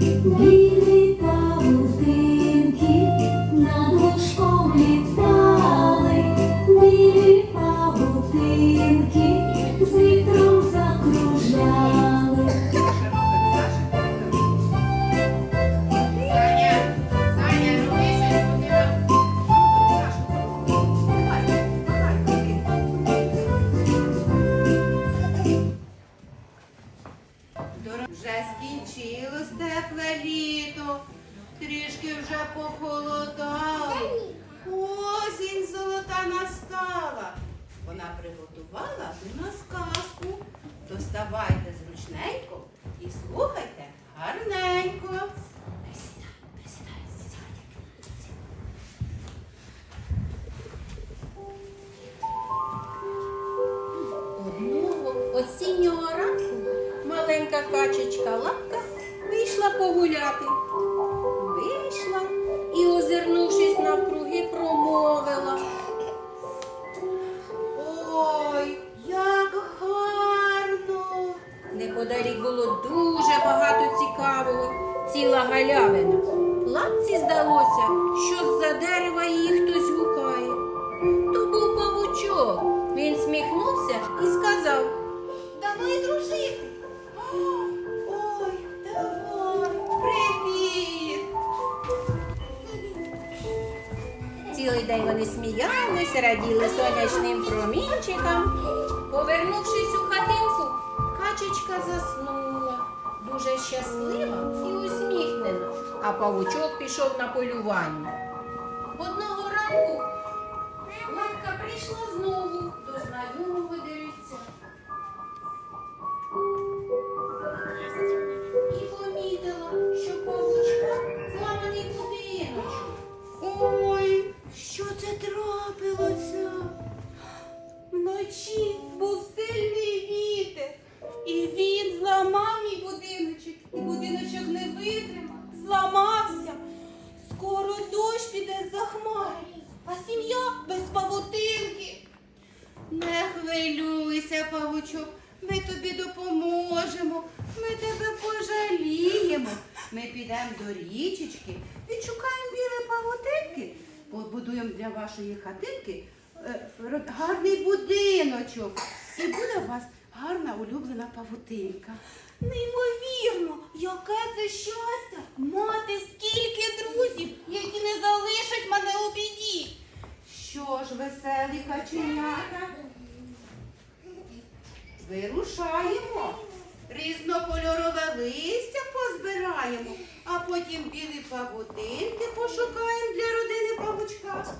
Білі трішки Неподалік було дуже багато цікавого, ціла галявина. Лапці здалося, що з-за дерева її хтось гукає. То був павучок. Він сміхнувся і сказав: Давай дружити. Ой, давай, привіт. Цілий день вони сміялись, раділи сонячним промінчикам. Повернувшись у хатинку, качечка заснула, дуже щаслива і усміхнена, а павучок пішов на полювання. Одного ранку Лапка прийшла знову до знайомого деревця. І помітила, що павучка зламаний будиночок. Ой, що це трапилося? Вночі був сильний і він зламав мій будиночок, і будиночок не витримав, зламався. Скоро дощ піде за хмари, а сім'я без павутинки. Не хвилюйся, павучок, ми тобі допоможемо, ми тебе пожаліємо. Ми підемо до річечки, відшукаємо білі павутинки, побудуємо для вашої хатинки е, гарний будиночок. І буде у вас гарна улюблена павутинка. Неймовірно, яке це щастя мати скільки друзів, які не залишать мене у біді. Що ж, веселі каченята? Вирушаємо. Різнокольорове листя позбираємо, а потім білі павутинки пошукаємо для родини павучка.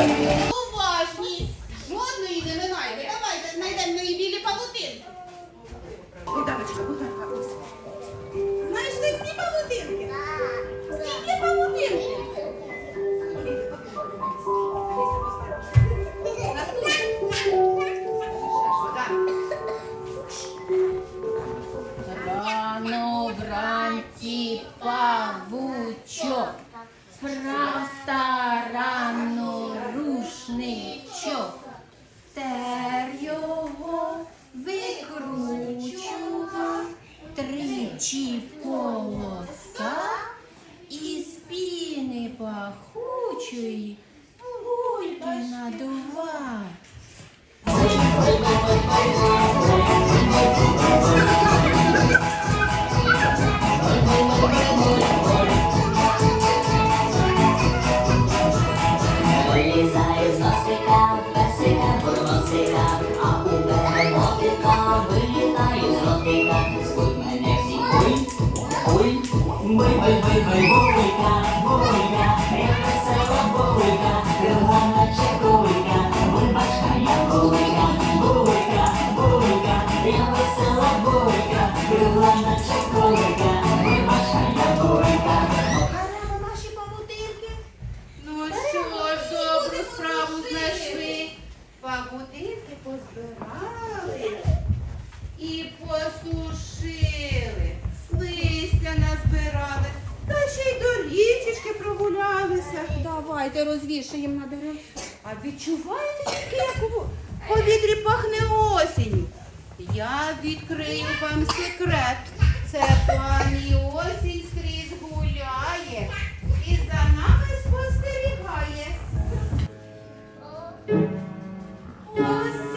Música Чи полоса із піни пахучої Пульки надува. Бойка, бойка, бойка, як весела бойка, крила наче відчуваєте, як в повітрі пахне осінь? Я відкрию вам секрет. Це пані осінь скрізь гуляє і за нами спостерігає. Осінь.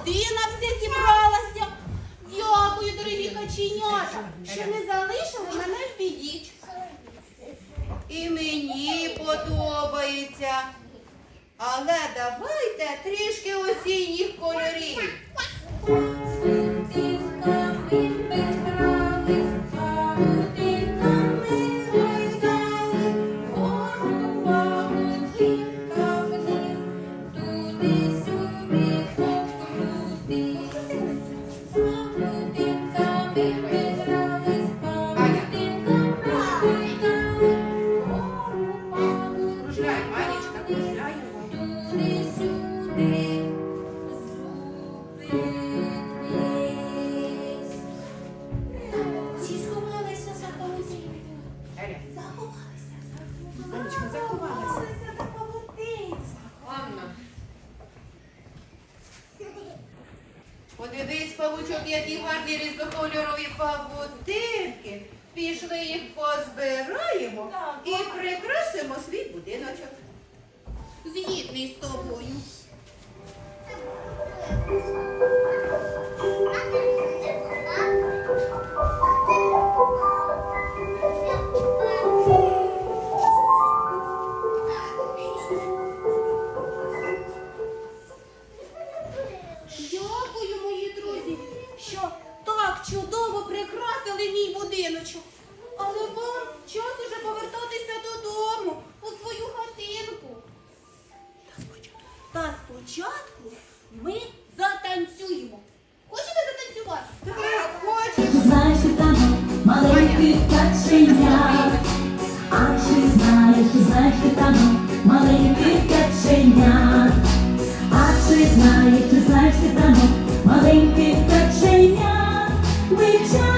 родина все зібралася. Дякую, дорогі каченята, що не залишили мене в біді. І мені подобається. Але давайте трішки осінніх кольорів. estou apoio. Маленьких каченят, а чи знаєш, чи знаєш ти там маленьких каченят, а чи знаєш, чи знаєш ти там маленьких каченят, вивчаємо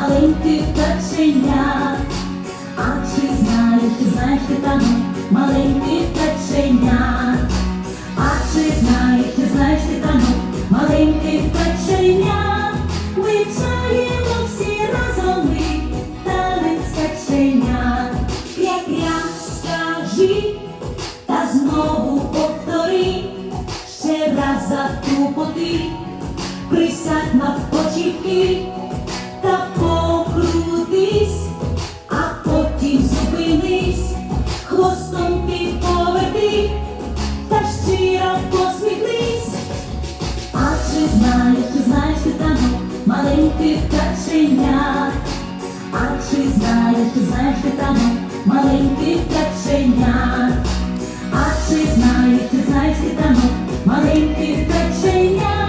маленьких каченят? А чи знаєш, ти знаєш ти там маленьких каченят? А чи знаєш, ти знаєш ти там маленьких каченят? Вивчаємо всі разом ми танець каченят. Кря-кря, скажи, та знову повтори, ще раз затупоти, присядь навпочіпки та А чи знаєш, ти там маленьких каченят? А чи знаєш, чи знаєш ти там маленьких каченят? А чи знаєш, чи знаєш ти там маленьких каченят?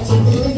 Дуже хочуть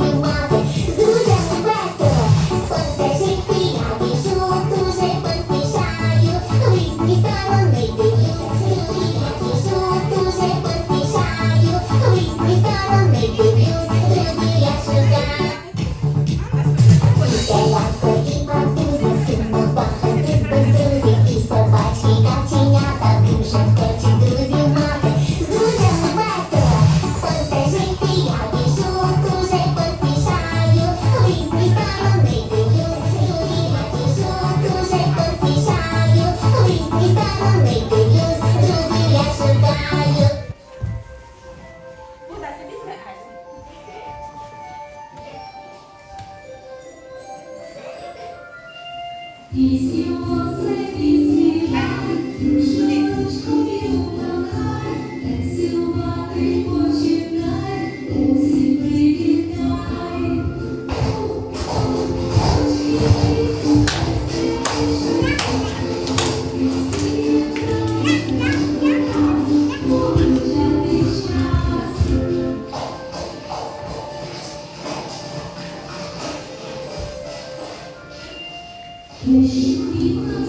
Лежить вікна